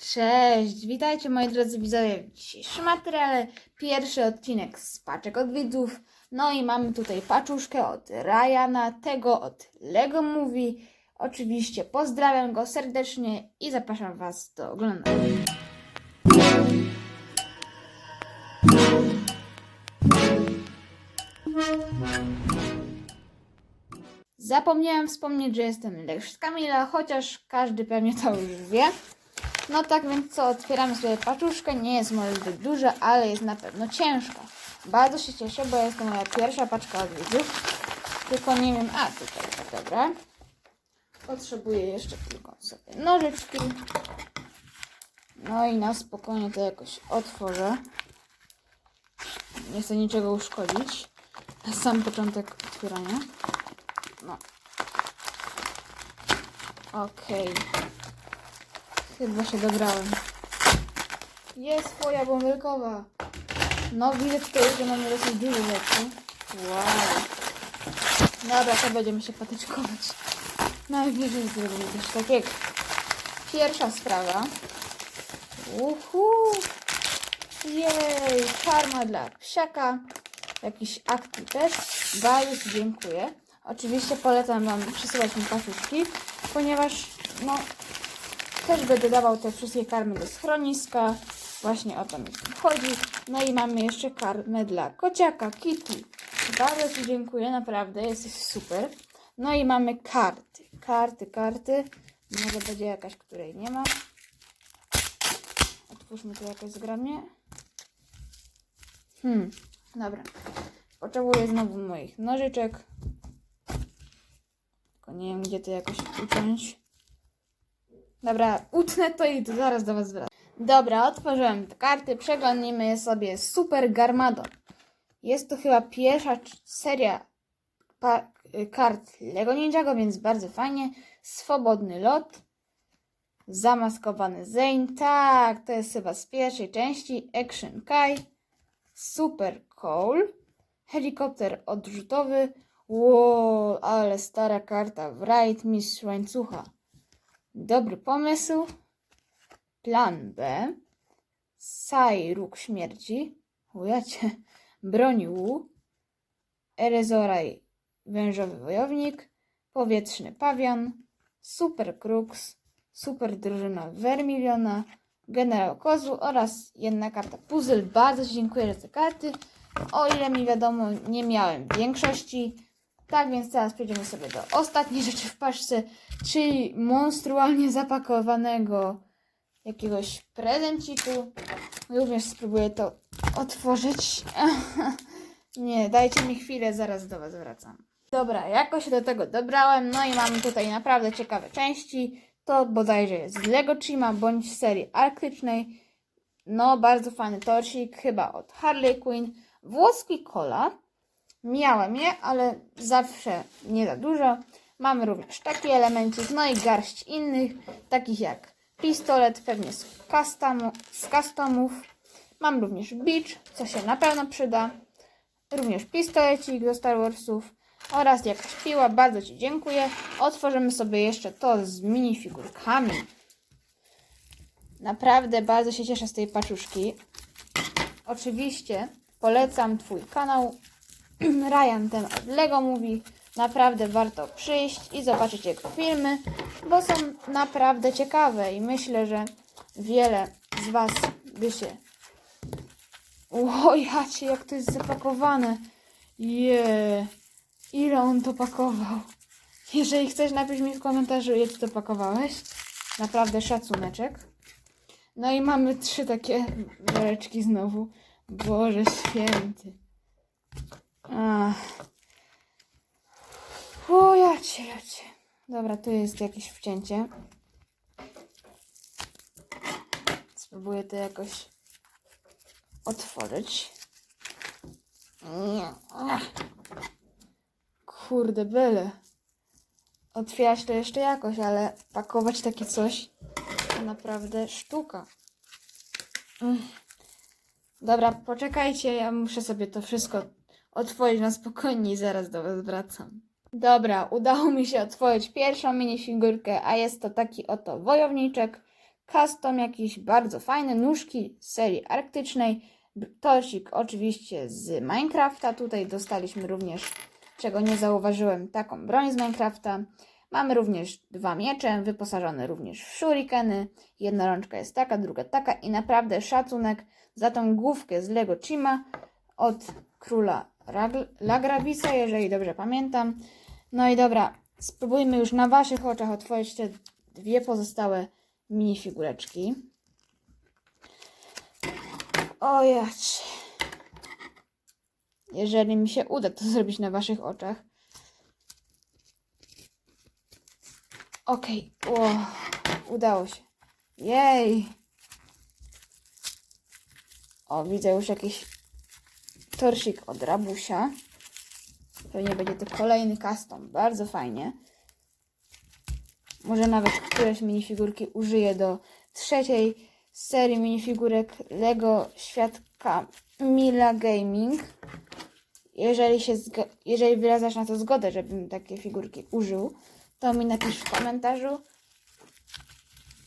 Cześć, witajcie moi drodzy widzowie w dzisiejszym materiale. Pierwszy odcinek z paczek od widzów. No i mamy tutaj paczuszkę od Ryana, tego od Lego Movie. Oczywiście pozdrawiam go serdecznie i zapraszam Was do oglądania. Zapomniałem wspomnieć, że jestem Lex Kamila, chociaż każdy pewnie to już wie. No tak więc co, otwieramy sobie paczuszkę. Nie jest może zbyt duża, ale jest na pewno ciężka. Bardzo się cieszę, bo jest to moja pierwsza paczka od widzów. Tylko nie wiem, a tutaj, tak dobra. Potrzebuję jeszcze tylko sobie nożyczki. No i na spokojnie to jakoś otworzę. Nie chcę niczego uszkodzić. Na sam początek otwierania. No. Okej. Chyba się dobrałem. Jest twoja bąbelkowa. No widzę tutaj, że mamy dosyć dużo rzeczy. Wow. Dobra, to będziemy się patyczkować. Najwyżej zrobimy coś takiego. Pierwsza sprawa. Uhu. Jej, karma dla psiaka. Jakiś akty też. Dziękuję. Oczywiście polecam Wam przysyłać mi paczuszki, ponieważ no, też będę dawał te wszystkie karmy do schroniska. Właśnie o to mi tym chodzi. No i mamy jeszcze karmę dla kociaka, Kitty. Bardzo Ci dziękuję, naprawdę, jesteś super. No i mamy karty. Karty, karty. Może będzie jakaś, której nie ma. Otwórzmy to jakoś zgrabnie. Hmm, dobra. Potrzebuję znowu moich nożyczek. Tylko nie wiem, gdzie to jakoś uciąć. Dobra, utnę to i zaraz do Was wracam. Dobra, otworzyłem te karty. Przeglądnijmy sobie Super Garmadon. Jest to chyba pierwsza seria kart Lego Ninjago, więc bardzo fajnie. Swobodny lot. Zamaskowany Zane. Tak, to jest chyba z pierwszej części. Action Kai. Super Cole. Helikopter odrzutowy. Wow, ale stara karta. Wright Mistrz Łańcucha. Dobry pomysł. Plan B. Sai Róg Śmierci. Ujacie. Broń Wu. Erezoraj Wężowy Wojownik. Powietrzny Pawian. Super Crux. Super Drużyna Vermiliona. Generał Kozłu oraz jedna karta puzzle. Bardzo dziękuję za te karty. O ile mi wiadomo, nie miałem większości. Tak więc teraz przejdziemy sobie do ostatniej rzeczy w paczce, czyli monstrualnie zapakowanego jakiegoś prezenciku. Również spróbuję to otworzyć. Nie, dajcie mi chwilę, zaraz do Was wracam. Dobra, jakoś się do tego dobrałem. No i mamy tutaj naprawdę ciekawe części. To bodajże jest z Lego Chima bądź serii arktycznej. No, bardzo fajny torsik, chyba od Harley Quinn. Włoski kola. Miałem je, ale zawsze nie za dużo. Mamy również taki elemencik, no i garść innych, takich jak pistolet, pewnie z, customu, z customów. Mam również beach, co się na pewno przyda. Również pistolecik do Star Warsów oraz jakaś piła. Bardzo Ci dziękuję. Otworzymy sobie jeszcze to z minifigurkami. Naprawdę bardzo się cieszę z tej paczuszki. Oczywiście polecam Twój kanał Ryan ten od Lego mówi. Naprawdę warto przyjść i zobaczyć jego filmy, bo są naprawdę ciekawe i myślę, że wiele z Was by się. O, jak to jest zapakowane. Je, ile on to pakował. Jeżeli chcesz, napisz mi w komentarzu, jak to pakowałeś. Naprawdę szacuneczek. No i mamy trzy takie woreczki znowu. Boże święty. Ach. O, jacie, jacie. Dobra, tu jest jakieś wcięcie. Spróbuję to jakoś otworzyć. Kurde, byle. Otwierać to jeszcze jakoś, ale pakować takie coś to naprawdę sztuka. Mm. Dobra, poczekajcie, ja muszę sobie to wszystko otworzyć na spokojnie i zaraz do Was wracam. Dobra, udało mi się otworzyć pierwszą minifigurkę, a jest to taki oto wojowniczek custom jakiś bardzo fajny, nóżki z serii arktycznej, torsik oczywiście z Minecrafta, tutaj dostaliśmy również, czego nie zauważyłem, taką broń z Minecrafta. Mamy również dwa miecze, wyposażone również w shurikeny. Jedna rączka jest taka, druga taka i naprawdę szacunek za tą główkę z Lego Chima od króla Lagravisa, jeżeli dobrze pamiętam. No i dobra, spróbujmy już na Waszych oczach otworzyć te dwie pozostałe minifigureczki. O jacie. Jeżeli mi się uda to zrobić na Waszych oczach. Okej, o, udało się. Jej! O, widzę już jakiś torsik od Rabusia. Pewnie będzie to kolejny custom. Bardzo fajnie. Może nawet któreś minifigurki użyję do trzeciej serii minifigurek Lego Świadka Mila Gaming. Jeżeli, się jeżeli wyrażasz na to zgodę, żebym takie figurki użył, to mi napisz w komentarzu.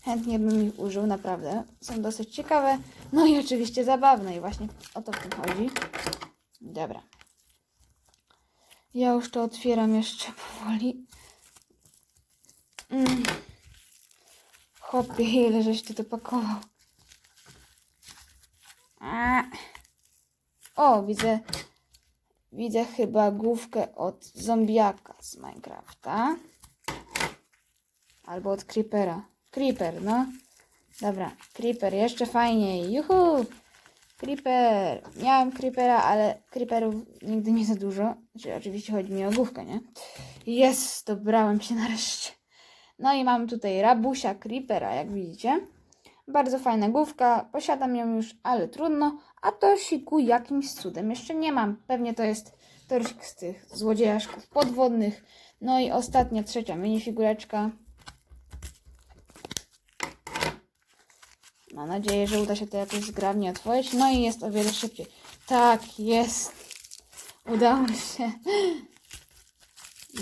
Chętnie bym ich użył, naprawdę. Są dosyć ciekawe. No i oczywiście zabawne i właśnie o to w tym chodzi. Dobra. Ja już to otwieram jeszcze powoli. Mm. Ile żeś ty to pakował. A. O, widzę. Widzę chyba główkę od zombiaka z Minecrafta. Albo od Creepera. Creeper, no. Dobra, Creeper, jeszcze fajniej. Juhu! Creeper. Miałem Creepera, ale Creeperów nigdy nie za dużo. Znaczy, oczywiście chodzi mi o główkę, nie? Jest, dobrałem się nareszcie. No i mam tutaj Rabusia Creepera, jak widzicie. Bardzo fajna główka, posiadam ją już, ale trudno. A torsiku jakimś cudem jeszcze nie mam. Pewnie to jest torsik z tych złodziejaszków podwodnych. No i ostatnia, trzecia minifigureczka. Mam nadzieję, że uda się to jakoś zgrabnie otworzyć. No i jest o wiele szybciej. Tak, jest. Udało się.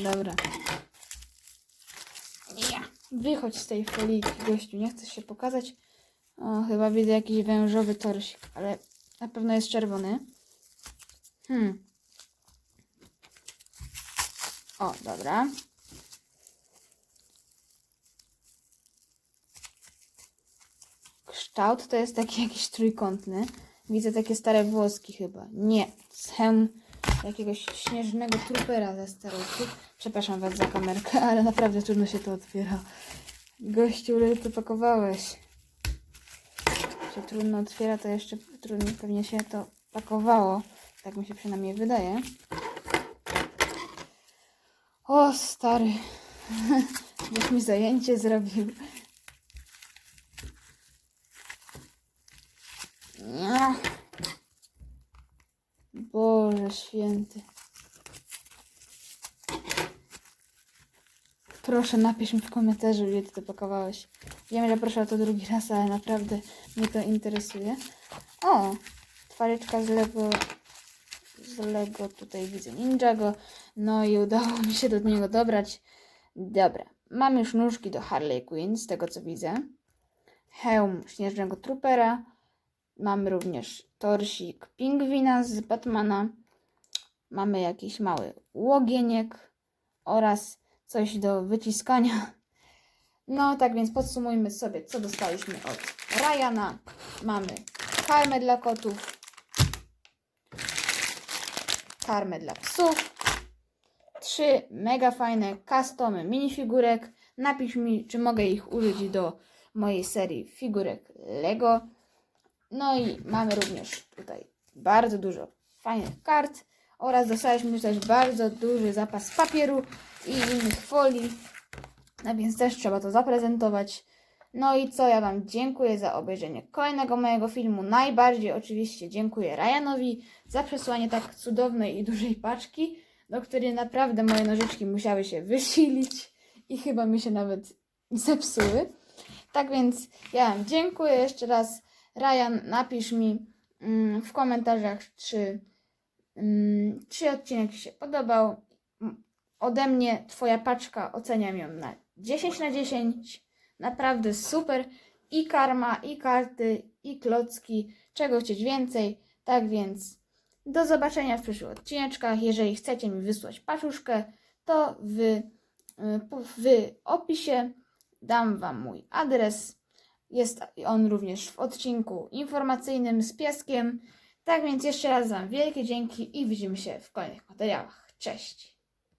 Dobra. Ja. Wychodź z tej foliki, gościu. Nie chcesz się pokazać? O, chyba widzę jakiś wężowy torsik, ale na pewno jest czerwony. Hmm. O, dobra. Kształt to jest taki jakiś trójkątny. Widzę takie stare włoski chyba. Nie, hełm jakiegoś śnieżnego trupera ze starosów. Przepraszam was za kamerkę, ale naprawdę trudno się to otwiera. Gościu, ile to pakowałeś? Się trudno otwiera, to jeszcze trudniej pewnie się to pakowało. Tak mi się przynajmniej wydaje. O, stary. Już mi zajęcie zrobił. Nie. Boże święty. Proszę, napisz mi w komentarzu, ile ty to pakowałeś. Wiem, że proszę o to drugi raz, ale naprawdę mnie to interesuje. O, twarzyczka z Lego, z Lego, tutaj widzę Ninjago. No i udało mi się do niego dobrać. Dobra, mam już nóżki do Harley Quinn, z tego co widzę. Hełm Śnieżnego Troopera. Mamy również torsik pingwina z Batmana. Mamy jakiś mały łogieniek oraz coś do wyciskania. No tak więc podsumujmy sobie, co dostaliśmy od Ryana. Mamy karmę dla kotów, karmę dla psów, trzy mega fajne customy minifigurek. Napisz mi, czy mogę ich użyć do mojej serii figurek Lego. No i mamy również tutaj bardzo dużo fajnych kart oraz dostaliśmy też bardzo duży zapas papieru i innych folii. No więc też trzeba to zaprezentować. No i co, ja Wam dziękuję za obejrzenie kolejnego mojego filmu. Najbardziej oczywiście dziękuję Ryanowi za przesłanie tak cudownej i dużej paczki, do której naprawdę moje nożyczki musiały się wysilić i chyba mi się nawet zepsuły. Tak więc ja Wam dziękuję jeszcze raz. Ryan, napisz mi mm, w komentarzach, czy, czy odcinek Ci się podobał. M- Ode mnie Twoja paczka oceniam ją na 10 na 10. Naprawdę super. i karma, i karty, i klocki, czego chcieć więcej. Tak więc do zobaczenia w przyszłych odcineczkach. Jeżeli chcecie mi wysłać paczuszkę, to w, y, w opisie dam Wam mój adres. Jest on również w odcinku informacyjnym z pieskiem. Tak więc jeszcze raz Wam wielkie dzięki i widzimy się w kolejnych materiałach. Cześć!